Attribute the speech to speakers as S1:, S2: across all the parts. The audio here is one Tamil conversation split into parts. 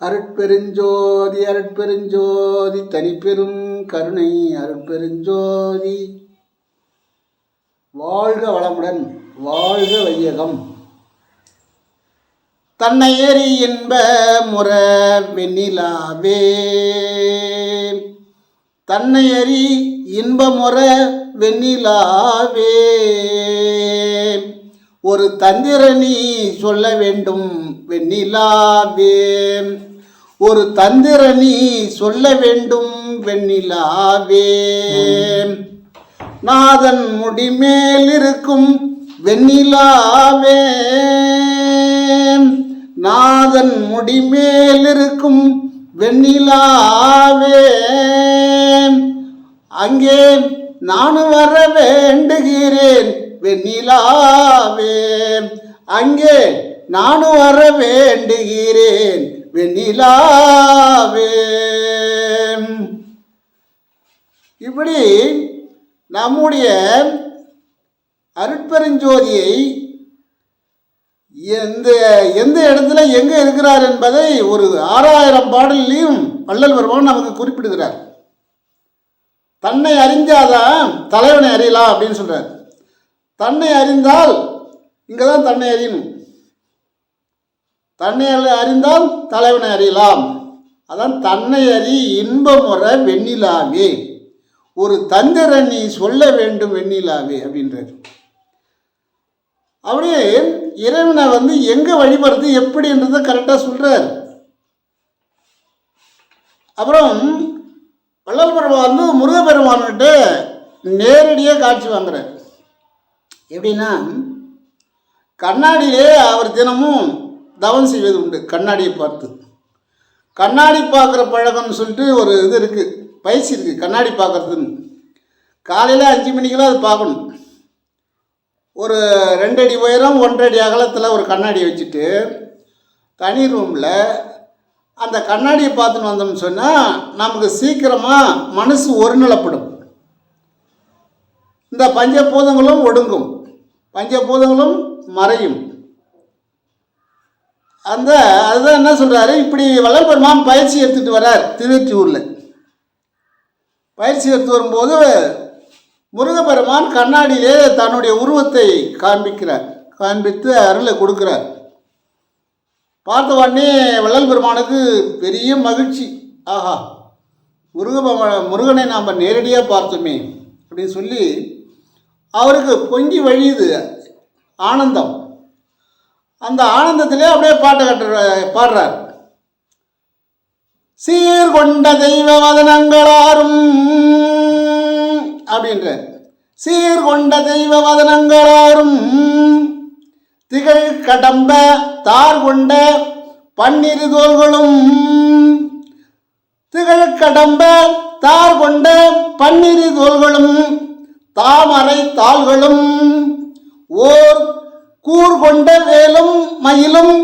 S1: அருட்பெருஞ்சோதி அருட்பெருஞ்சோதி தனிப்பெரும் கருணை அருட்பெருஞ்சோதி. வாழ்க வளமுடன் வாழ்க வையகம். தன்னை ஏறி இன்ப முற வெண்ணிலாவே. தன்னை அறி இன்பமுற வெண்ணிலாவே. ஒரு தந்திரனி சொல்ல வேண்டும் வெண்ணிலாவே. ஒரு தந்திர நீ சொல்ல வேண்டும் வெண்ணிலாவே. நாதன் முடிமேல் இருக்கும் வெண்ணிலாவே. நாதன் முடிமேல் இருக்கும் வெண்ணிலாவே. அங்கே நானும் வர வேண்டுகிறேன் வெண்ணிலாவே. அங்கே நானும் வர வேண்டுகிறேன் வெண்ணிலாவே இப்படி நம்முடைய அருட்பெருஞ்சோதியை எந்த எந்த இடத்துல எங்கே இருக்கிறார் என்பதை ஒரு ஆறாயிரம் பாடல்லையும் வள்ளல் பெருமான் நமக்கு குறிப்பிடுகிறார். தன்னை அறிஞ்சாதான் தலைவனை அறியலாம் அப்படின்னு சொல்றார். தன்னை அறிந்தால் இங்கே தான் தன்னை அறியணும். தன்னை அறிந்தால் தலைவனை அறியலாம். அதான் தன்னை அறி இன்பமுற வெண்ணிலாவே ஒரு தந்திர நீ சொல்ல வேண்டும் வெண்ணிலாவே அப்படின்றது. அப்படியே இறைவனை வந்து எங்கே வழிபடுறது எப்படின்றத கரெக்டாக சொல்கிறார் அப்புறம் வள்ளல் பெருமான் வந்து முருகப்பெருமான்கிட்ட நேரடியாக காட்சி வாங்குறார். எப்படின்னா கண்ணாடியிலே அவர் தினமும் தவம் செய்வது உண்டு. கண்ணாடியை பார்த்து. கண்ணாடி பார்க்குற பழக்கம்னு சொல்லிட்டு ஒரு இது இருக்குது பயிற்சி இருக்குது கண்ணாடி பார்க்குறதுன்னு. காலையில் அஞ்சு மணிக்கெல்லாம் அது பார்க்கணும். ஒரு ரெண்டு அடி உயரம் ஒன்றரை அடி அகலத்தில் ஒரு கண்ணாடி வச்சுட்டு தனி ரூமில் அந்த கண்ணாடியை பார்த்துன்னு வந்தோம்னு சொன்னால் நமக்கு சீக்கிரமாக மனசு ஒருநிலப்படும். இந்த பஞ்சபூதங்களும் ஒடுங்கும். பஞ்சபூதங்களும் மறையும். அந்த அதுதான் என்ன சொல்கிறாரு இப்படி வல்லபெருமான் பயிற்சி எடுத்துகிட்டு வரார் திருவெற்றியூரில். பயிற்சி எடுத்து வரும்போது முருகப்பெருமான் கண்ணாடியிலே தன்னுடைய உருவத்தை காண்பிக்கிறார். காண்பித்து அருளை கொடுக்கிறார். பார்த்த உடனே வள்ளல் பெருமானுக்கு பெரிய மகிழ்ச்சி. ஆஹா முருக முருகனை நாம் நேரடியாக பார்த்தோமே அப்படின்னு சொல்லி அவருக்கு பொங்கி வழியுது ஆனந்தம். அந்த ஆனந்தத்திலே அப்படியே பாட்டை கட்டுற பாடுறார். சீர்கொண்ட தெய்வ வதனங்களாரும் அப்படின்ற சீர்கொண்ட தெய்வ வதனங்களாரும் திகழ் கடம்ப தார் கொண்ட பன்னிரு தோள்களும் திகழ் கடம்ப தார் கொண்ட பன்னிரு தோள்களும் தாமரை தாள்களும் ஓர் கூர் கொண்ட வேலும் மயிலும்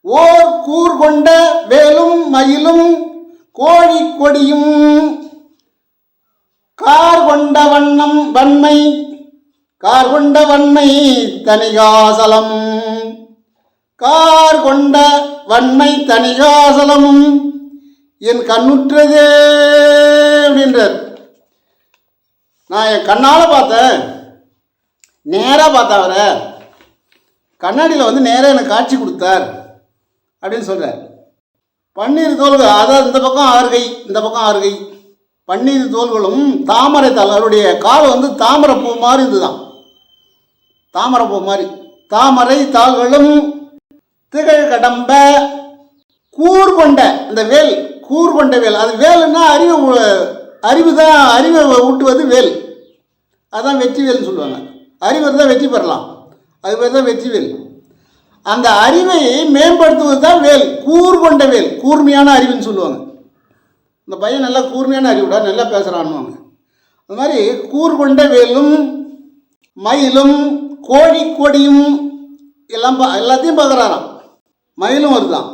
S1: ஓர் கூர் கொண்ட வேலும் மயிலும் கோழி கொடியும் கார் கொண்ட வண்ணம் வன்மை கார் கொண்ட வன்மை தனிகாசலம். கார் கொண்ட வன்மை தனிகாசலமும் என் கண்ணுற்றதே அப்படின்றார். நான் என் கண்ணால் பார்த்தேன். நேராக பார்த்தேன் அவரை. கண்ணாடியில் வந்து நேராக எனக்கு காட்சி கொடுத்தார் அப்படின்னு சொல்கிறார் பன்னீர் தோள்கள் அதாவது இந்த பக்கம் ஆறுகை இந்த பக்கம் ஆறுகை பன்னீர் தோள்களும் தாமரை தாள் அவருடைய கால் வந்து தாமரை பூ மாதிரி இதுதான் தாமரை பூ மாதிரி. தாமரை தாள்களும் திகழ் கடம்ப கூர் கொண்ட இந்த வேல் கூர் கொண்ட வேல். அது வேலுன்னா அறிவு அறிவு தான் அறிவை ஊட்டுவது வேல். அதான் வெற்றி வேல்னு சொல்லுவாங்க. அறிவு தான் வெற்றி பெறலாம். அது பேர் தான் வெற்றி வேல். அந்த அறிவை மேம்படுத்துவது தான் வேல். கூர் கொண்ட வேல். கூர்மையான அறிவுன்னு சொல்லுவாங்க. இந்த பையன் நல்லா கூர்மையான அறிவுடா நல்லா பேசுகிறான்னுவாங்க அது மாதிரி கூர் கொண்ட வேலும் மயிலும் கோழி கொடியும் எல்லாம் பா எல்லாத்தையும் பார்க்குறாராம். மயிலும் வருதான்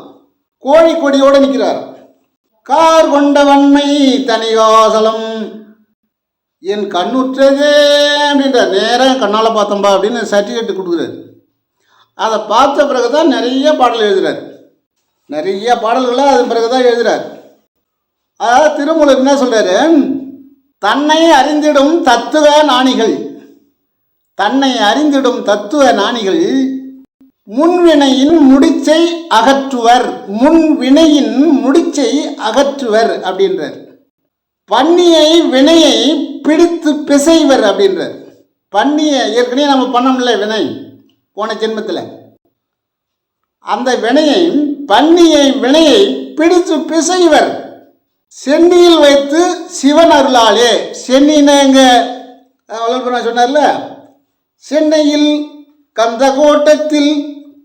S1: கோழி கொடியோடு நிற்கிறார் கார் கொண்ட வன்மை தனிகாசலம் என் கண்ணுற்றதே அப்படின்ற நேராக கண்ணால் பார்த்தோம்பா அப்படின்னு சர்டிஃபிகேட் கொடுக்குறாரு. அதை பார்த்த பிறகு தான் நிறைய பாடல் எழுதுறாரு. நிறைய பாடல்களை அதன் பிறகு தான் எழுதுறார். அதாவது திருமூலர் என்ன சொல்கிறாரு தன்னை அறிந்திடும் தத்துவ நாணிகள் தன்னை அறிந்திடும் தத்துவ நாணிகள் முன்வினையின் முடிச்சை அகற்றுவர் முன்வினையின் முடிச்சை அகற்றுவர் அப்படின்றார். பன்னியை வினையை பிடித்து பிசைவர் அப்படின்றார். பண்ணியை ஏற்கனவே நம்ம பண்ணோம்ல வினை போன ஜென்மத்தில். அந்த வினையை பன்னியை வினையை பிடித்து பிசைவர். சென்னியில் வைத்து சிவன் அருளாலே. சென்னின்னு எங்க? வளர்ப்புறா சொன்னார்ல சென்னையில் கந்த கோட்டத்தில்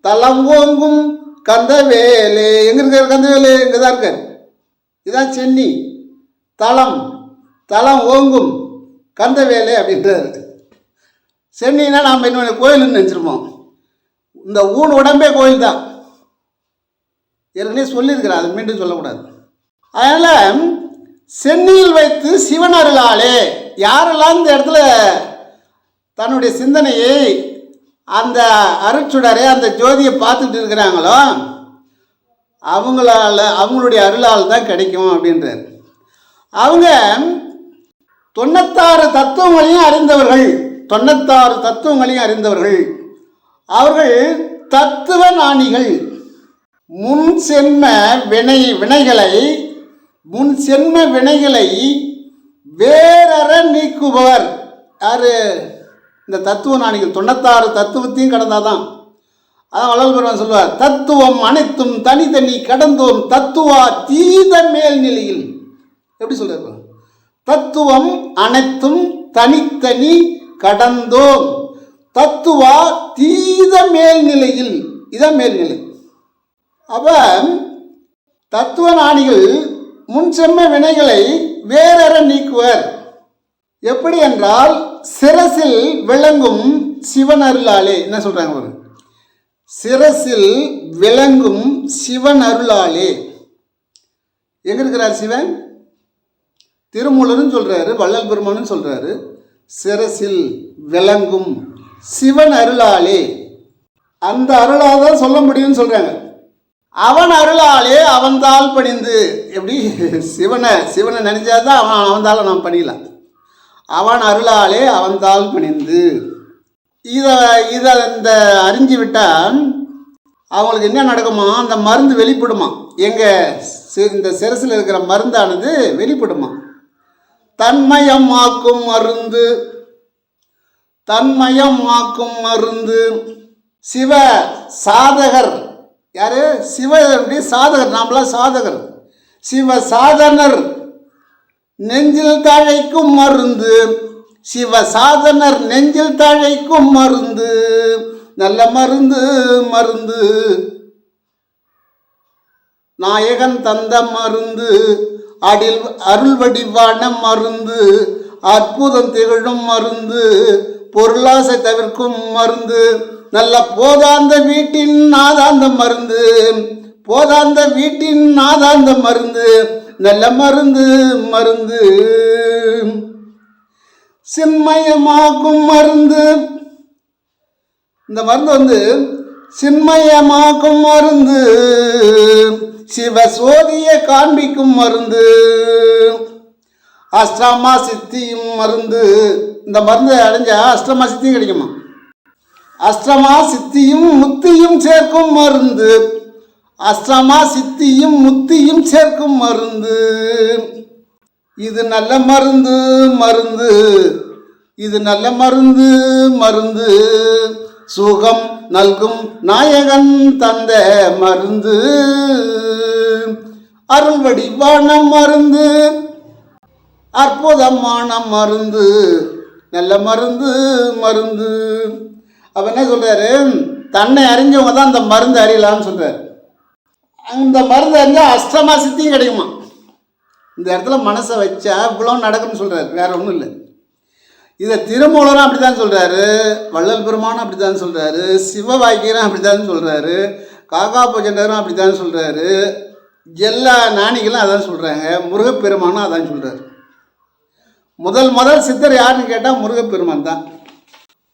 S1: தலம் ஓங்கும் கந்தவேலே. எங்க இருக்கார் கந்தவேலு? இங்கே தான் இருக்கார். இதுதான் சென்னி. தளம் தளம் ஓங்கும் கந்தவேலு அப்படின்றாரு. சென்னைனா நாம் என்ன கோயில்னு நினச்சிருப்போம். இந்த ஊன் உடம்பே கோயில் தான். ஏற்கனவே சொல்லியிருக்கிறேன் அது மீண்டும் சொல்லக்கூடாது. அதனால் சென்னையில் வைத்து சிவன் அருளாலே யாரெல்லாம் இந்த இடத்துல தன்னுடைய சிந்தனையை அந்த அருட்சுடரை அந்த ஜோதியை பார்த்துட்டு இருக்கிறாங்களோ அவங்களால அவங்களுடைய அருளால் தான் கிடைக்கும் அப்படின்றார். அவங்க தொண்ணூத்தாறு தத்துவங்களையும் அறிந்தவர்கள். தொண்ணூத்தாறு தத்துவங்களையும் அறிந்தவர்கள். அவர்கள் தத்துவ ஞானிகள். முன் சென்ம வினை வினைகளை முன் சென்ம வினைகளை வேறற நீக்குபவர். யாரு? இந்த தத்துவ ஞானிகள். தொண்ணூத்தாறு தத்துவத்தையும் கடந்தாதான். அதான் வள்ளல் பெருமான் சொல்லுவார் தத்துவம் அனைத்தும் தனித்தனி கடந்தோம் தத்துவா தீத மேல்நிலையில். எப்படி சொல்றாரு தத்துவம் அனைத்தும் தனித்தனி கடந்தோம். தத்துவா தீத மேல்நிலையில் இதான் மேல்நிலை. அப்ப தத்துவ ஞானிகள் முன் செம்ம வினைகளை வேறற நீக்குவர். எப்படி என்றால் சிரசில் விளங்கும் சிவன் அருளாலே என்ன சொல்றாங்க ஒரு சிரசில் விளங்கும் சிவன் அருளாலே எங்க இருக்கிறார் சிவன்? திருமூலரும் சொல்கிறாரு வள்ளல் பெருமானும் சொல்கிறாரு சிரசில் விளங்கும் சிவன் அருளாலே. அந்த அருளால் தான் சொல்ல முடியும்னு சொல்கிறாங்க அவன் அருளாலே அவன்தால் பணிந்து. எப்படி? சிவனை சிவனை நினைச்சாதான் அவன் அவன்தால நாம் பண்ணிடலாம் அவன் அருளாலே அவன்தால் பணிந்து. இதை இதை இந்த அறிஞ்சு விட்டால் அவங்களுக்கு என்ன நடக்குமா? அந்த மருந்து வெளிப்படுமா? எங்கள் இந்த சிரசில் இருக்கிற மருந்தானது வெளிப்படுமா? தன்மயமாக்கும் மருந்து. தன்மயமாக்கும் மருந்து. சிவ சாதகர். யாரு? சிவ சாதகர். நாமெல்லாம் சாதகர். சிவ சாதனர். நெஞ்சில் தழைக்கும் மருந்து. சிவ சாதனர் நெஞ்சில் தழைக்கும் மருந்து. நல்ல மருந்து மருந்து. நாயகன் தந்த மருந்து. அடில் அருள் வடிவான மருந்து அற்புதம் திகழும் மருந்து பொருளாசை தவிர்க்கும் மருந்து நல்ல போதாந்த வீட்டின் நாதாந்த மருந்து போதாந்த வீட்டின் நாதாந்த மருந்து நல்ல மருந்து மருந்து. சின்மயமாக்கும் மருந்து. இந்த மருந்து வந்து சின்மயமாக்கும் மருந்து சிவசோதிய காண்பிக்கும் மருந்து அஷ்டமா சித்தியும் மருந்து. இந்த மருந்தை அடைஞ்சா அஷ்டமா சித்தியும் கிடைக்குமா? அஷ்டமா சித்தியும் முத்தியும் சேர்க்கும் மருந்து. அஷ்டமா சித்தியும் முத்தியும் சேர்க்கும் மருந்து. இது நல்ல மருந்து மருந்து. இது நல்ல மருந்து மருந்து. சுகம் நல்கும் நாயகன் தந்த மருந்து. அருள் வடிவான மருந்து. அற்புதமான மருந்து. நல்ல மருந்து மருந்து. அப்ப என்ன சொல்றாரு? தன்னை அறிஞ்சவங்க தான் அந்த மருந்து அறியலாம்னு சொல்றாரு. அந்த மருந்து அறிஞ்சா அஷ்டமா சித்தியும் கிடைக்குமா? இந்த இடத்துல மனசை வச்சா இவ்வளோ நடக்கும்னு சொல்றாரு. வேற ஒன்றும் இல்லை. இதை திருமூலரும் அப்படி தான் சொல்கிறாரு வள்ளல் பெருமானும் அப்படி தான் சொல்கிறாரு சிவவாக்கியரும் அப்படி தான் சொல்கிறாரு காக்கா பூஜண்டரும் அப்படி தான் சொல்கிறாரு எல்லா ஞானிகளும் அதான் சொல்கிறாங்க முருகப்பெருமானும் அதான் சொல்கிறாரு முதல் முதல் சித்தர் யாருன்னு கேட்டால் முருகப்பெருமான் தான்.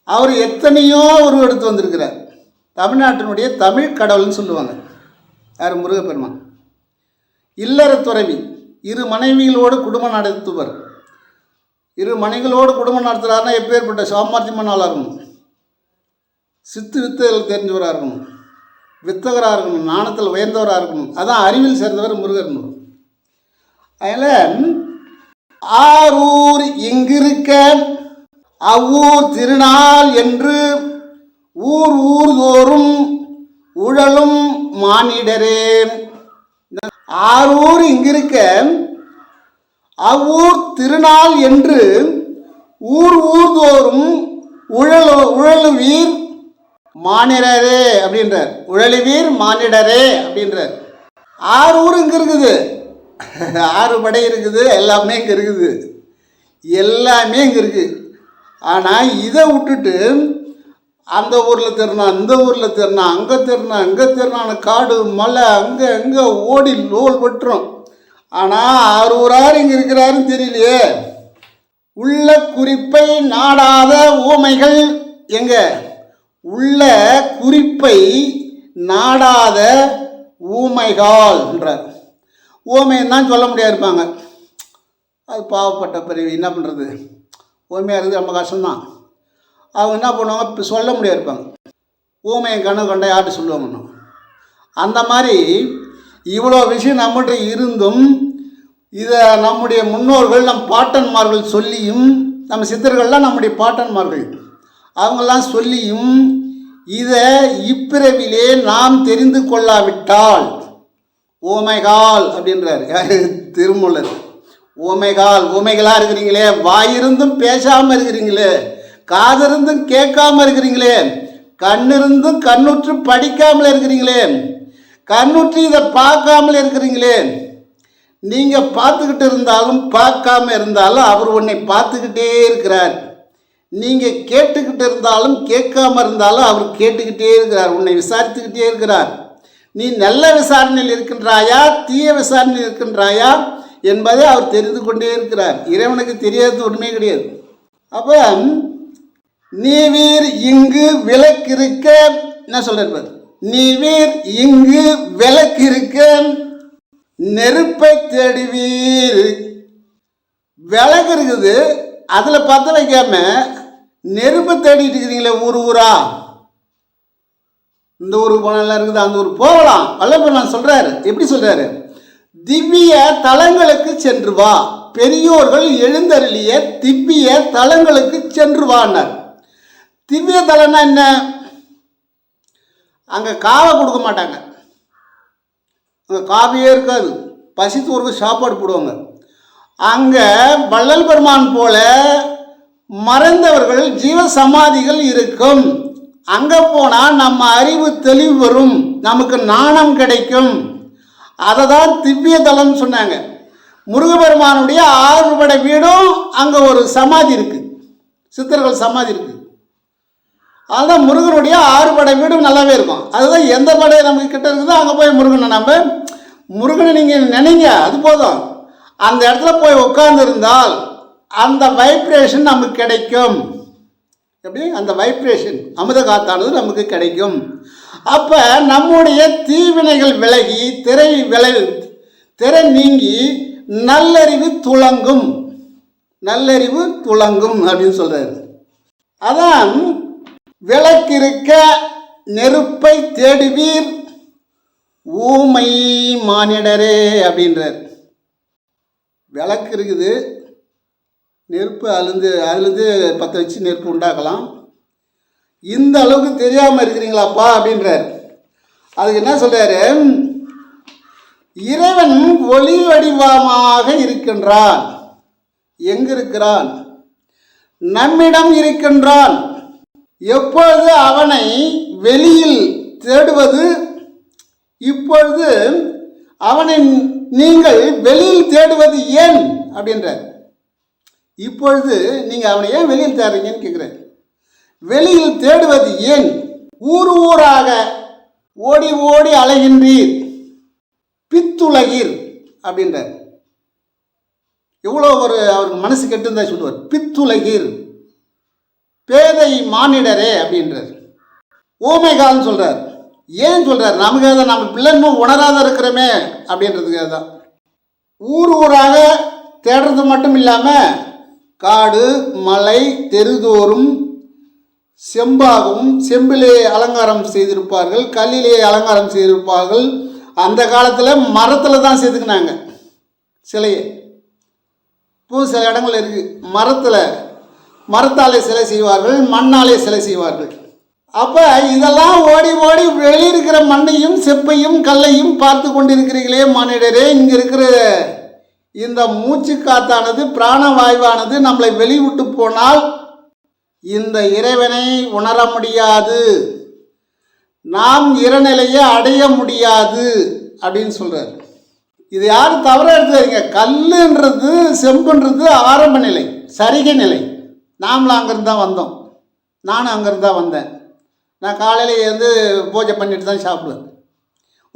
S1: அவர் எத்தனையோ உருவெடுத்து வந்திருக்கிறார். தமிழ்நாட்டினுடைய தமிழ் கடவுள்னு சொல்லுவாங்க. யார்? முருகப்பெருமான். இல்லற துறவி இரு மனைவிகளோடு குடும்பம் நடத்துவர் இரு மனைகளோடு குடும்பம் நடத்துகிறாருன்னா எப்பேற்பட்ட சாமர்த்தியமான ஆளாக இருக்கணும்? சித்து வித்தைகள் தெரிஞ்சவராக இருக்கணும். வித்தகராக இருக்கணும். நாணத்தில் உயர்ந்தவராக இருக்கணும். அதான் அறிவில் சேர்ந்தவர் முருகர் அதில் ஆரூர் இங்கிருக்க அவ்வூர் திருநாள் என்று ஊர் ஊர் தோறும் உழலும் மானிடரே. ஆரூர் இங்கிருக்க அவ்வூர் திருநாள் என்று ஊர் ஊர்தோறும் உழலு உழலுவீர் மானிடரே அப்படின்றார். உழலுவீர் மானிடரே அப்படின்றார். ஆறு ஊர் இங்கே இருக்குது. ஆறு படை இருக்குது எல்லாமே இங்கே இருக்குது. எல்லாமே இங்கே இருக்குது ஆனால் இதை விட்டுட்டு அந்த ஊரில் திருநா இந்த ஊரில் திருநா அங்கே திருநா அங்கே திருநான்னு காடு மலை அங்கே அங்கே ஓடி லோல் விட்டுரும் ஆனால் ஆறு ஊரார் இங்கே இருக்கிறாருன்னு தெரியலையே. உள்ள குறிப்பை நாடாத ஊமைகள் எங்க? உள்ள குறிப்பை நாடாத ஊமைகால் என்றார் ஊமைன்னு தான் சொல்ல முடியாது இருப்பாங்க. அது பாவப்பட்ட பிரிவு என்ன பண்ணுறது ஊமையாக இருந்து ரொம்ப கஷ்டம்தான். அவங்க என்ன பண்ணுவாங்க? இப்போ சொல்ல முடியாது இருப்பாங்க. ஊமையை கண்ணு கொண்ட யார்கிட்ட சொல்லுவாங்கன்னு அந்த மாதிரி இவ்வளோ விஷயம் நம்மகிட்ட இருந்தும் இதை நம்முடைய முன்னோர்கள் நம் பாட்டன்மார்கள் சொல்லியும் நம்ம சித்தர்கள்லாம் நம்முடைய பாட்டன்மார்கள் அவங்கெல்லாம் சொல்லியும் இதை இப்பிறவிலே நாம் தெரிந்து கொள்ளாவிட்டால் ஓமைகால் அப்படின்றார். யாரு? திருமூலர். ஓமைகால் ஓமைகளாக இருக்கிறீங்களே வாயிருந்தும் பேசாமல் இருக்கிறீங்களே காதிருந்தும் கேட்காம இருக்கிறீங்களே கண்ணிருந்தும் கண்ணுற்று படிக்காமல் இருக்கிறீங்களே கண்ணுற்றி இதை பார்க்காமல் இருக்கிறீங்களே. நீங்கள் பார்த்துக்கிட்டு இருந்தாலும் பார்க்காம இருந்தாலும் அவர் உன்னை பார்த்துக்கிட்டே இருக்கிறார். நீங்கள் கேட்டுக்கிட்டு இருந்தாலும் கேட்காம இருந்தாலும் அவர் கேட்டுக்கிட்டே இருக்கிறார் உன்னை விசாரித்துக்கிட்டே இருக்கிறார். நீ நல்ல விசாரணையில் இருக்கின்றாயா தீய விசாரணையில் இருக்கின்றாயா என்பதை அவர் தெரிந்து கொண்டே இருக்கிறார். இறைவனுக்கு தெரியாதது உண்மை கிடையாது. அப்போ நீவீர் இங்கு விளக்கிருக்க என்ன சொல்கிறார் நீவீர் இங்கு விளக்கிருக்க நெருப்பை தேடுவீர். விளக்கு இருக்குது அதில் பற்ற வைக்காம நெருப்பை தேடிட்டு இருக்கிறீங்களே ஊர் ஊரா? இந்த ஊருக்கு போனால் இருக்குது அந்த ஊருக்கு போகலாம். வல்லபெருமான் சொல்றாரு. எப்படி சொல்றாரு? திவ்ய தலங்களுக்கு சென்று வா. பெரியோர்கள் எழுந்தருளிய திவ்ய தலங்களுக்கு சென்று வான்னார் திவ்ய தலம்னா என்ன? அங்கே காவை கொடுக்க மாட்டாங்க. அங்கே காவியே இருக்காது. பசித்தோருக்கு சாப்பாடு போடுவாங்க. அங்கே வள்ளல் பெருமான் போல மறைந்தவர்கள் ஜீவ சமாதிகள் இருக்கும். அங்கே போனால் நம்ம அறிவு தெளிவு வரும். நமக்கு நாணம் கிடைக்கும். அதை தான் திவ்ய தலம்னு சொன்னாங்க. முருகபெருமானுடைய ஆறுபடை வீடும் அங்கே ஒரு சமாதி இருக்குது சித்தர்கள் சமாதி இருக்குது அதுதான் முருகனுடைய ஆறு படை வீடும் நல்லாவே இருக்கும். அதுதான் எந்த படை நமக்கு கிட்ட இருக்குதோ அங்கே போய் முருகனை நம்ம முருகனை நீங்கள் நினைங்க அது போதும். அந்த இடத்துல போய் உட்கார்ந்துருந்தால் அந்த வைப்ரேஷன் நமக்கு கிடைக்கும். எப்படி? அந்த வைப்ரேஷன் அமுத காத்தானது நமக்கு கிடைக்கும். அப்போ நம்முடைய தீவினைகள் விலகி திரை விலை திரை நீங்கி நல்லறிவு துளங்கும். நல்லறிவு துளங்கும் அப்படின்னு சொல்கிறாரு அதான் விளக்கிருக்க நெருப்பை தேடுவீர். ஊமை மானிடரே அப்படின்றார். விளக்கு இருக்குது நெருப்பு அதுலேருந்து அதுலேருந்து பற்ற வச்சு நெருப்பு உண்டாக்கலாம். இந்த அளவுக்கு தெரியாமல் இருக்கிறீங்களாப்பா அப்படின்றார். அதுக்கு என்ன சொல்றாரு? இறைவன் ஒளி வடிவமாக இருக்கின்றான். எங்கிருக்கிறான்? நம்மிடம் இருக்கின்றான். எப்பொழுது அவனை வெளியில் தேடுவது? இப்பொழுது அவனை நீங்கள் வெளியில் தேடுவது ஏன்? அப்படின்றார். இப்பொழுது நீங்கள் அவனை ஏன் வெளியில் தேடுறீங்கன்னு கேட்குறாரு வெளியில் தேடுவது ஏன்? ஊர் ஊராக ஓடி ஓடி அலைகின்றீர். பித்துலகீர் அப்படின்றார். எவ்வளோ ஒரு அவருக்கு மனசு கெட்டுந்தா சொல்லுவார். பித்துலகீர். பேதை மானிடரே அப்படின்றார் ஓமைகால்னு சொல்கிறார் ஏன் சொல்கிறார் நமக்கு அதை நம்ம பிள்ளைன்னு உணராத இருக்கிறோமே அப்படின்றதுக்காக தான் ஊர் ஊராக தேடுறது மட்டும் இல்லாமல் காடு மலை தெருதோறும் செம்பாகவும் செம்பிலே அலங்காரம் செய்திருப்பார்கள் கல்லிலே அலங்காரம் செய்திருப்பார்கள். அந்த காலத்தில் மரத்தில் தான் செதுக்குனாங்க. சிலையை. இப்போ சில இடங்கள் இருக்குது மரத்தில் மரத்தாலே சிலை செய்வார்கள் மண்ணாலே சிலை செய்வார்கள். அப்போ இதெல்லாம் ஓடி ஓடி வெளியிருக்கிற மண்ணையும் செப்பையும் கல்லையும் பார்த்து கொண்டிருக்கிறீர்களே மானிடரே இங்கே இருக்கிற இந்த மூச்சு காத்தானது பிராணவாயுவானது நம்மளை வெளிவிட்டு போனால் இந்த இறைவனை உணர முடியாது. நாம் இறநிலையை அடைய முடியாது அப்படின்னு சொல்கிறார் இது யாரும் தவறாக எடுத்துக்காதீங்க. கல்லுன்றது செம்புன்றது ஆரம்ப நிலை சரிகை நிலை. நாமளும் அங்கேருந்து தான் வந்தோம். நானும் அங்கேருந்து தான் வந்தேன். நான் காலையில் வந்து பூஜை பண்ணிட்டு தான் சாப்பிடுவேன்.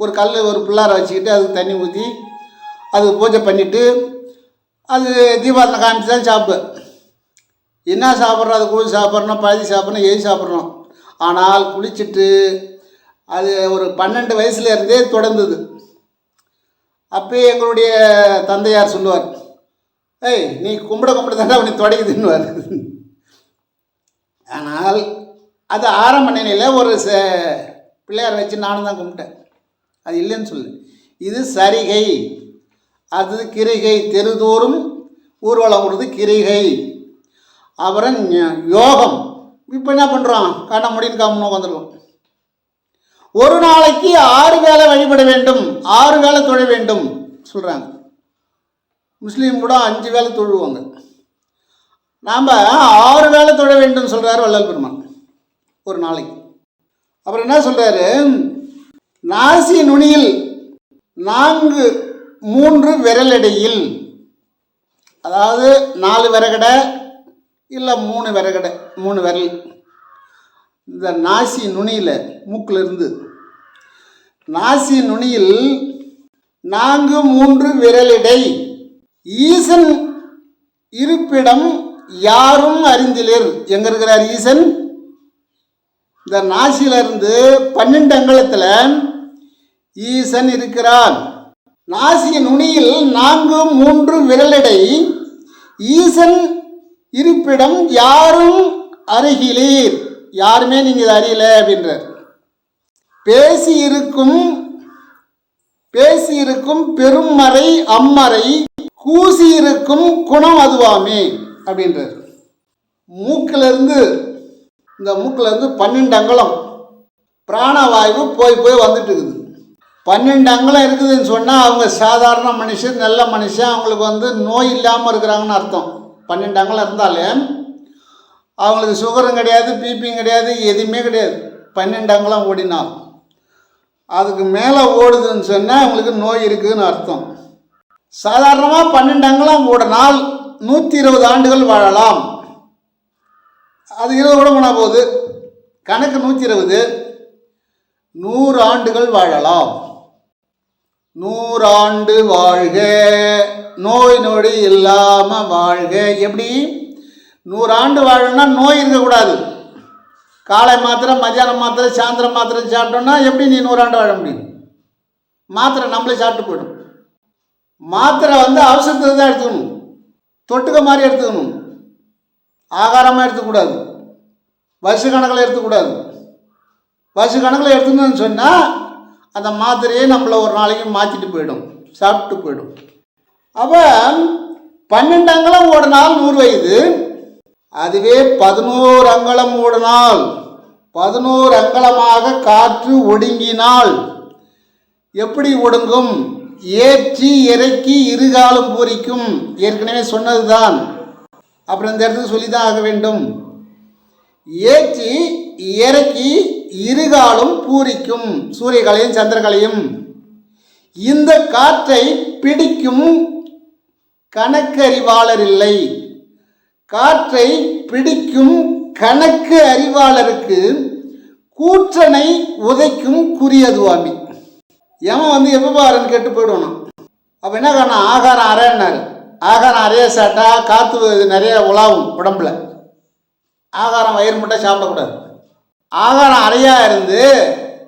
S1: ஒரு கல் ஒரு பிள்ளார வச்சுக்கிட்டு அதுக்கு தண்ணி ஊற்றி அது பூஜை பண்ணிவிட்டு அது தீபாவளி காமிச்சு தான் சாப்பிடுவேன். என்ன சாப்பிட்றோம்? அது கூழ் சாப்பிட்றோம் பழுதி சாப்பிட்றோம் எது சாப்பிட்றோம். ஆனால் குளிச்சுட்டு அது ஒரு பன்னெண்டு வயசுல இருந்தே தொடர்ந்தது. அப்பயே எங்களுடைய தந்தையார் சொல்லுவார் ஏய் நீ கும்பிட கும்பிட தாண்டா உன்னை தொடங்குதுன்னுவார் ஆனால் அது ஆரம்ப நிலையில் ஒரு ச பிள்ளையார் வச்சு நானும் தான் கும்பிட்டேன். அது இல்லைன்னு சொல்லு. இது சரிகை. அது கிரிகை தெருதோறும் ஊர்வலம் விடுறது கிரிகை. அப்புறம் யோகம். இப்போ என்ன பண்ணுறோம் கண்ண முடின்னு காமணும் வந்துருக்கோம் ஒரு நாளைக்கு ஆறு வேளை வழிபட வேண்டும். ஆறு வேளை தொழ வேண்டும். சொல்கிறாங்க முஸ்லீம் கூட அஞ்சு வேளை தொழுவாங்க. நாம் ஆறு வேலை தொழ வேண்டும் சொல்கிறார் வள்ளல் பெருமான். ஒரு நாளைக்கு. அப்புறம் என்ன சொல்கிறாரு நாசி நுனியில் நான்கு மூன்று விரலடையில். அதாவது நாலு விறகடை இல்லை மூணு விறகடை மூணு விரல். இந்த நாசி நுனியில் மூக்கில் இருந்து நாசி நுனியில் நான்கு மூன்று விரலிடை. ஈசன் இருப்பிடம் யாரும் அறிந்திலர். எங்க இருக்கிறார் ஈசன்? இந்த நாசியிலிருந்து பன்னெண்டு அங்கலத்தில் ஈசன் இருக்கிறான் நாசியின் நுனியில் நான்கு மூன்று விரலிடை. ஈசன் இருப்பிடம் யாரும் அருகிலீர். யாருமே நீங்கள் இதை அறியல அப்படின்றார். பேசி இருக்கும் பேசி இருக்கும் பெருமறை அம்மறை கூசி இருக்கும் குணம் அதுவாமே. அப்படின்றார் மூக்கிலிருந்து இந்த மூக்கிலேருந்து பன்னெண்டு அங்குலம் பிராணவாயு போய் போய் வந்துட்டு இருக்குது பன்னெண்டு அங்குலம் இருக்குதுன்னு சொன்னால் அவங்க சாதாரண மனுஷன் நல்ல மனுஷன் அவங்களுக்கு வந்து நோய் இல்லாமல் இருக்கிறாங்கன்னு அர்த்தம். பன்னெண்டு அங்குலம் இருந்தாலே அவங்களுக்கு சுகரும் கிடையாது பிபியும் கிடையாது எதுவுமே கிடையாது. பன்னெண்டு அங்குலம் ஓடினால். அதுக்கு மேலே ஓடுதுன்னு சொன்னால் அவங்களுக்கு நோய் இருக்குதுன்னு அர்த்தம். சாதாரணமாக பன்னெண்டு அங்குலம் ஓடினால் நூற்றி இருபது ஆண்டுகள் வாழலாம். அது இருபது கூட போனால் போகுது. கணக்கு நூற்றி இருபது நூறு ஆண்டுகள் வாழலாம். நூறாண்டு வாழ்க. நோய் நொடி இல்லாமல் வாழ்க. எப்படி? நூறாண்டு வாழணும்னா நோய் இருக்கக்கூடாது. காலை மாத்திரை மத்தியானம் மாத்திரை சாயந்தரம் மாத்திரை சாப்பிட்டோம்னா எப்படி நீ நூறாண்டு வாழ முடியும்? மாத்திரை நம்மளே சாப்பிட்டு போயிடும். மாத்திரை வந்து அவசரத்துக்கு தான் எடுத்துக்கணும். தொட்டுக்க மாதிரி எடுத்துக்கணும். ஆகாரமாக எடுத்துக்கூடாது. வருஷ கணக்கில் எடுத்துக்கூடாது. வருஷ கணக்கில் எடுத்துக்கணும்னு சொன்னால் அந்த மாத்திரையே நம்மளை ஒரு நாளைக்கு மாற்றிட்டு போயிடும். சாப்பிட்டு போயிடும். அப்போ பன்னெண்டு அங்கலம் ஓடினால் நூறு வயது. அதுவே பதினோரு அங்கலம் ஓடினால் பதினோரு அங்கலமாக காற்று ஒடுங்கினால் எப்படி ஒடுங்கும்? ஏற்றி இறக்கி இருகாலும் பூரிக்கும். ஏற்கனவே சொன்னதுதான். அப்புறம் இந்த இடத்துக்கு சொல்லி தான் ஆக வேண்டும். ஏற்றி இறக்கி இருகாலும் பூரிக்கும். சூரியகலையும் சந்திரகலையும். இந்த காற்றை பிடிக்கும் கணக்கறிவாளர் இல்லை. காற்றை பிடிக்கும் கணக்கு அறிவாளருக்கு கூற்றனை உதைக்கும் குறியதுவாமி. எவன் வந்து எப்போ பாருன்னு கேட்டு போயிடுவானாம் அப்போ என்ன காரணம்? ஆகாரம் அரைன்னாரு. ஆகாரம் அறைய சாப்பிட்டா காற்று நிறைய உலாவும் உடம்புல. ஆகாரம் வயிறு மட்டும் சாப்பிடக்கூடாது. ஆகாரம் அறையா இருந்து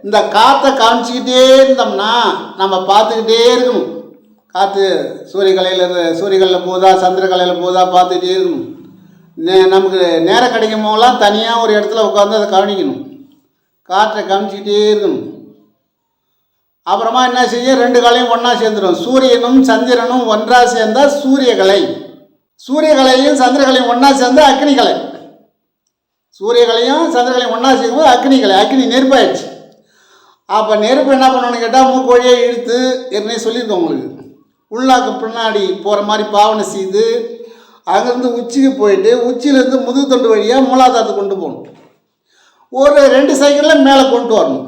S1: இந்த காற்றை காமிச்சிக்கிட்டே இருந்தோம்னா நம்ம பார்த்துக்கிட்டே இருக்கணும். காற்று சூரியகலையில் சூரியகலையில் போதா சந்திரகலையில் போதா பார்த்துக்கிட்டே இருக்கணும். நே நமக்கு நேரம் கிடைக்கும் போதெல்லாம் தனியாக ஒரு இடத்துல உட்காந்து அதை கவனிக்கணும். காற்றை கவனிச்சிக்கிட்டே இருக்கணும். அப்புறமா என்ன செய்யும் ரெண்டு கலையும் ஒன்றா சேர்ந்துடும் சூரியனும் சந்திரனும் ஒன்றா சேர்ந்தால் சூரியகலை. சூரியகலையும் சந்திரகலையும் ஒன்றா சேர்ந்தா அக்னிகலை. சூரியகலையும் சந்திரகலையும் ஒன்றா சேர்க்கும்போது அக்னிகலை. அக்னி நெருப்பாயிடுச்சு. அப்போ நெருப்பு என்ன பண்ணணும்னு கேட்டால் மூக்கோழியை இழுத்து ஏற்கனவே சொல்லியிருக்கோம் உங்களுக்கு. உள்ளாக்கு பின்னாடி போகிற மாதிரி பாவனை செய்து அங்கேருந்து உச்சிக்கு போயிட்டு உச்சியிலேருந்து முதுகு தொண்டு வழியாக மூலாதாரத்தை கொண்டு போகணும். ஒரு ரெண்டு சைக்கிளில் மேலே கொண்டு வரணும்.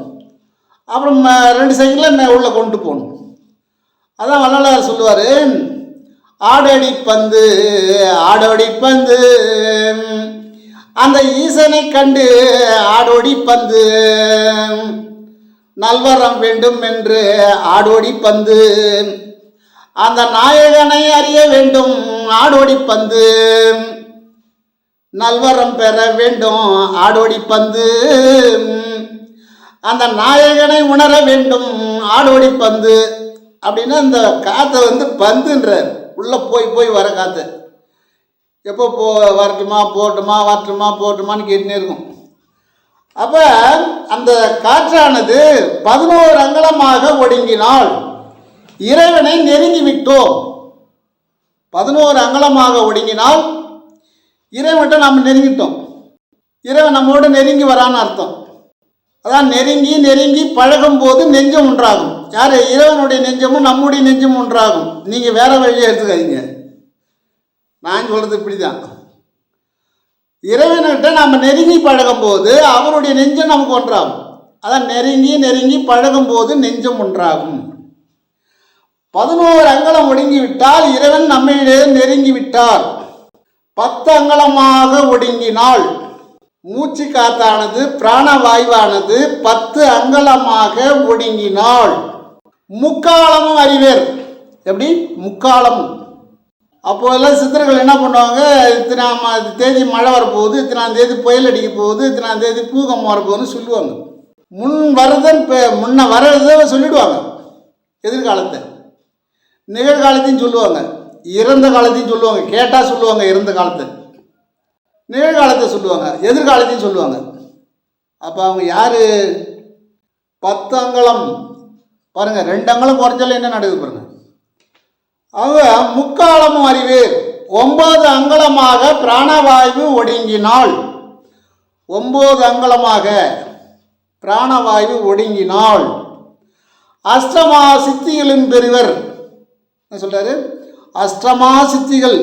S1: அப்புறம் ரெண்டு சைக்கிளில் மே உள்ளே கொண்டு போகணும். அதான் வள்ளலார் சொல்லுவார் ஆடடி பந்து ஆடோடி பந்து அந்த ஈசனை கண்டு ஆடோடி பந்து நல்வரம் வேண்டும் என்று ஆடோடி பந்து அந்த நாயகனை அறிய வேண்டும் ஆடோடி பந்து நல்வரம் பெற வேண்டும் ஆடோடி பந்து. அந்த நாயகனை உணர வேண்டும் ஆடோடி பந்து அப்படின்னா அந்த காற்றை வந்து பந்துன்றார். உள்ளே போய் போய் வர காற்று எப்போ போ வரட்டுமா போட்டுமா வரட்டுமா போட்டுமான்னு கேட்டுனே இருக்கும். அப்போ அந்த காற்றானது பதினோரு அங்கலமாக ஒடுங்கினால் இறைவனை நெருங்கி விட்டோம். பதினோரு அங்கலமாக ஒடுங்கினால் இறைவன்கிட்ட நாம் நெருங்கிட்டோம். இறைவன் நம்மோடு நெருங்கி வரான்னு அர்த்தம். அதான் நெருங்கி நெருங்கி பழகும் போது நெஞ்சம் ஒன்றாகும். யார்? இறைவனுடைய நெஞ்சமும் நம்முடைய நெஞ்சமும் ஒன்றாகும். நீங்கள் வேற வழியை எடுத்துக்காதீங்க. நான் சொல்கிறது இப்படி தான் இறைவன்கிட்ட நம்ம நெருங்கி பழகும் போது அவருடைய நெஞ்சம் நமக்கு ஒன்றாகும். அதான் நெருங்கி நெருங்கி பழகும் போது நெஞ்சம் ஒன்றாகும். பதினோரு அங்கலம் ஒடுங்கி விட்டால் இறைவன் நம்மிடையே நெருங்கி விட்டார் பத்து அங்கலமாக ஒடுங்கினால் மூச்சு காத்தானது பிராணவாயுவானது பத்து அங்கலமாக ஒடுங்கினால் முக்காலமும் அறிவேர். எப்படி? முக்காலமும். அப்போதெல்லாம் சித்தர்கள் என்ன பண்ணுவாங்க? இத்தனாம் தேதி மழை வரப்போகுது இத்தனாம் தேதி புயல் அடிக்க போகுது இத்தனாம் தேதி பூகம் வரப்போகுதுன்னு சொல்லுவாங்க. முன் வருதன் பெ- முன்ன வர்றதை சொல்லிடுவாங்க. எதிர்காலத்தை. நிகழ்காலத்தையும் சொல்லுவாங்க. இறந்த காலத்தையும் சொல்லுவாங்க. கேட்டால் சொல்லுவாங்க இறந்த காலத்தை. நிகழ்காலத்தை சொல்லுவாங்க எதிர்காலத்தையும் சொல்லுவாங்க. அப்போ அவங்க யார்? பத்து அங்கலம் பாருங்கள் ரெண்டு அங்கலம் குறைச்சாலும் என்ன நடக்குது பாருங்கள் அவங்க முக்காலமும் அறிவு ஒன்பது அங்கலமாக பிராணவாயு ஒடுங்கினாள். ஒம்பது அங்கலமாக பிராணவாயு ஒடுங்கினாள். அஷ்டமா சித்திகளின் பெறுவர். என்ன சொல்கிறாரு அஷ்டமா சித்திகள்.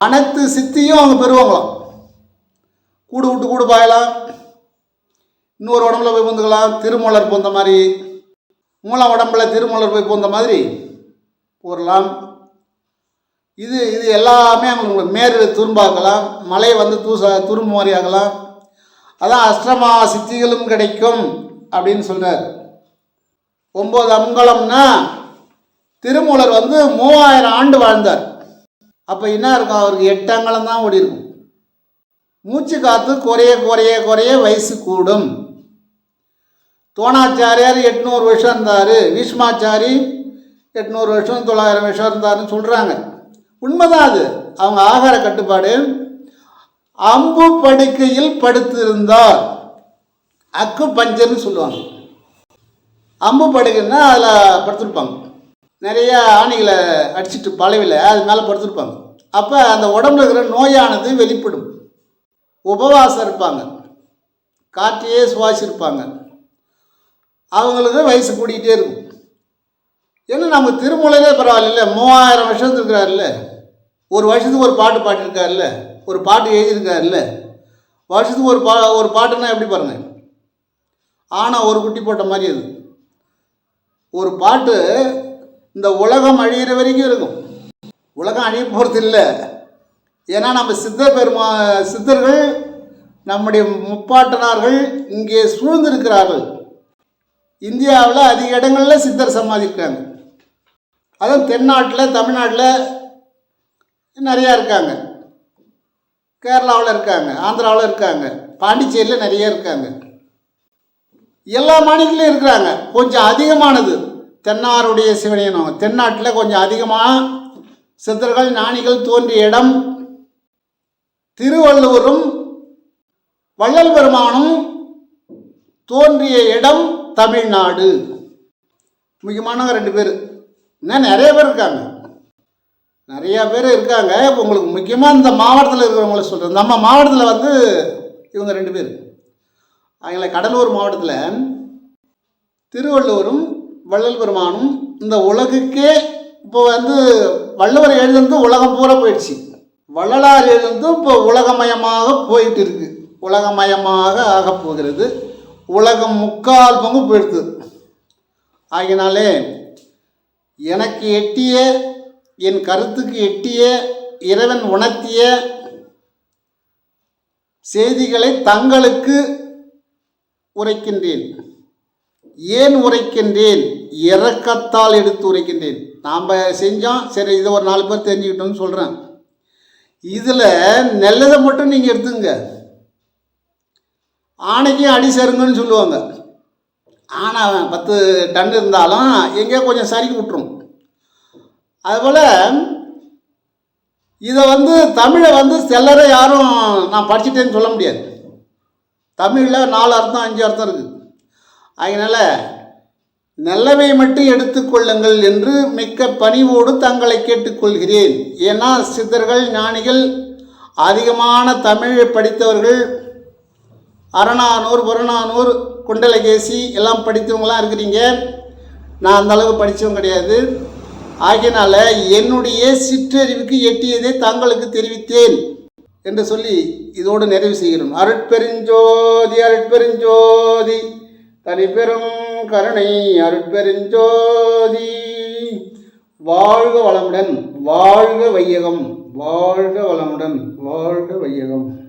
S1: அனைத்து சித்தியும் அவங்க பெறுவாங்களாம். கூடு விட்டு கூடு பாயலாம். இன்னொரு உடம்புல போய் பூந்துக்கலாம். திருமலர் பூந்த மாதிரி. மூலம் உடம்புல திருமலர் போய் பூந்த மாதிரி போடலாம். இது இது எல்லாமே அவங்களுக்கு மேரு துரும்பாக்கலாம். மலை வந்து தூச துரும்பு மாதிரி ஆகலாம். அதான் அஷ்டமா சித்திகளும் கிடைக்கும் அப்படின்னு சொல்கிறார் ஒம்பது அங்கலம்னா திருமூலர் வந்து மூவாயிரம் ஆண்டு வாழ்ந்தார். அப்போ என்ன இருக்கும்? அவருக்கு எட்டு அங்கலம் தான் ஓடி இருக்கும் மூச்சு காத்து குறைய குறைய குறைய வயசு கூடும். தோணாச்சாரியார் எட்நூறு வருஷம் இருந்தார். பீஷ்மாச்சாரி எட்நூறு வருஷம் தொள்ளாயிரம் வருஷம் இருந்தாருன்னு சொல்கிறாங்க உண்மைதான் அது. அவங்க ஆகார கட்டுப்பாடு. அம்பு படுக்கையில் படுத்திருந்தார். அக்கு பஞ்சர்னு சொல்லுவாங்க. அம்பு படுக்கைன்னா அதில் படுத்திருப்பாங்க. நிறைய ஆணிகளை அடிச்சிட்டு பழவில அது மேலே படுத்திருப்பாங்க. அப்போ அந்த உடம்புல இருக்கிற நோயானது வெளிப்படும். உபவாசம் இருப்பாங்க. காற்றையே சுவாசிருப்பாங்க அவங்களுக்கு வயசு கூடிக்கிட்டே இருக்கும். ஏன்னா நம்ம திருமூலையிலே பரவாயில்ல மூவாயிரம் வருஷத்துக்கு இருக்கிறாருல்ல ஒரு வருஷத்துக்கு ஒரு பாட்டு பாடியிருக்காருல்ல. ஒரு பாட்டு எழுதியிருக்காருல்ல. வருஷத்துக்கு ஒரு பா ஒரு பாட்டுன்னா எப்படி பாருங்க? ஆனால் ஒரு குட்டி போட்ட மாதிரி அது. ஒரு பாட்டு இந்த உலகம் அழியிற வரைக்கும் இருக்கும். உலகம் அழிய போகிறது இல்லை ஏன்னா நம்ம சித்த பெருமா சித்தர்கள் நம்முடைய முப்பாட்டனார்கள் இங்கே சூழ்ந்திருக்கிறார்கள். இந்தியாவில் அதிக இடங்களில் சித்தர் சமாதிக்கிறாங்க. அதுவும் தென்னாட்டில் தமிழ்நாட்டில் நிறையா இருக்காங்க. கேரளாவில் இருக்காங்க ஆந்திராவில் இருக்காங்க பாண்டிச்சேரியில் நிறைய இருக்காங்க. எல்லா மாநிலத்திலும் இருக்கிறாங்க. கொஞ்சம் அதிகமானது. தென்னாருடைய சிவனையனும் தென்னாட்டில் கொஞ்சம் அதிகமாக சித்தர்கள் ஞானிகள் தோன்றிய இடம் திருவள்ளுவரும் வள்ளல் பெருமானும் தோன்றிய இடம் தமிழ்நாடு. முக்கியமானவங்க ரெண்டு பேர். இன்னும் நிறைய பேர் இருக்காங்க. நிறைய பேர் இருக்காங்க. இப்போ உங்களுக்கு முக்கியமாக இந்த மாவட்டத்தில் இருக்கிறவங்கள சொல்கிறேன் நம்ம மாவட்டத்தில் வந்து இவங்க ரெண்டு பேர். அவங்கள கடலூர் மாவட்டத்தில் திருவள்ளுவரும் வள்ளல் பெருமானும் இந்த உலகுக்கே இப்போ வந்து வள்ளுவர் எழுதுனது உலகம் பூரா போயிடுச்சு. வள்ளலார் இருந்து இப்போ உலகமயமாக போயிட்டு இருக்கு உலகமயமாக ஆகப் போகிறது. உலகம் முக்கால் பங்கு போயிடுது. ஆகினாலே எனக்கு எட்டிய என் கருத்துக்கு எட்டிய இறைவன் உணர்த்திய செய்திகளை தங்களுக்கு உரைக்கின்றேன். ஏன் உரைக்கின்றேன்? இறக்கத்தால் எடுத்து உரைக்கின்றேன். நாம் செஞ்சோம் சரி இதை ஒரு நாலு பேர் தெரிஞ்சுக்கிட்டோம்னு சொல்கிறேன் இதில் நல்லதை மட்டும் நீங்கள் எடுத்துங்க. ஆணைக்கும் அடி சருங்கன்னு சொல்லுவாங்க. ஆனை பத்து டன் இருந்தாலும் எங்கேயோ கொஞ்சம் சறுக்கி விட்டுரும். அதுபோல் இதை வந்து தமிழை வந்து செல்லரை யாரும் நான் படிச்சுட்டேன்னு சொல்ல முடியாது. தமிழில் நாலு அர்த்தம் அஞ்சு அர்த்தம் இருக்குது அதனால் நல்லவை மட்டும் எடுத்துக்கொள்ளுங்கள் என்று மிக்க பணிவோடு தங்களை கேட்டுக்கொள்கிறேன். ஏன்னா சித்தர்கள் ஞானிகள் அதிகமான தமிழை படித்தவர்கள் அரணானூர் புறநானூர் குண்டலகேசி எல்லாம் படித்தவங்களாம் இருக்கிறீங்க. நான் அந்த அளவுக்கு கிடையாது. ஆகியனால என்னுடைய சிற்றறிவுக்கு எட்டியதை தங்களுக்கு தெரிவித்தேன் என்று சொல்லி இதோடு நிறைவு செய்கிறோம் அருட்பெருஞ்சோதி அருட்பெருஞ்சோதி. தனிப்பெரும் கருணை அருட்பெருஞ்சோதி. வாழ்க வளமுடன் வாழ்க வையகம் வாழ்க வளமுடன் வாழ்க வையகம்.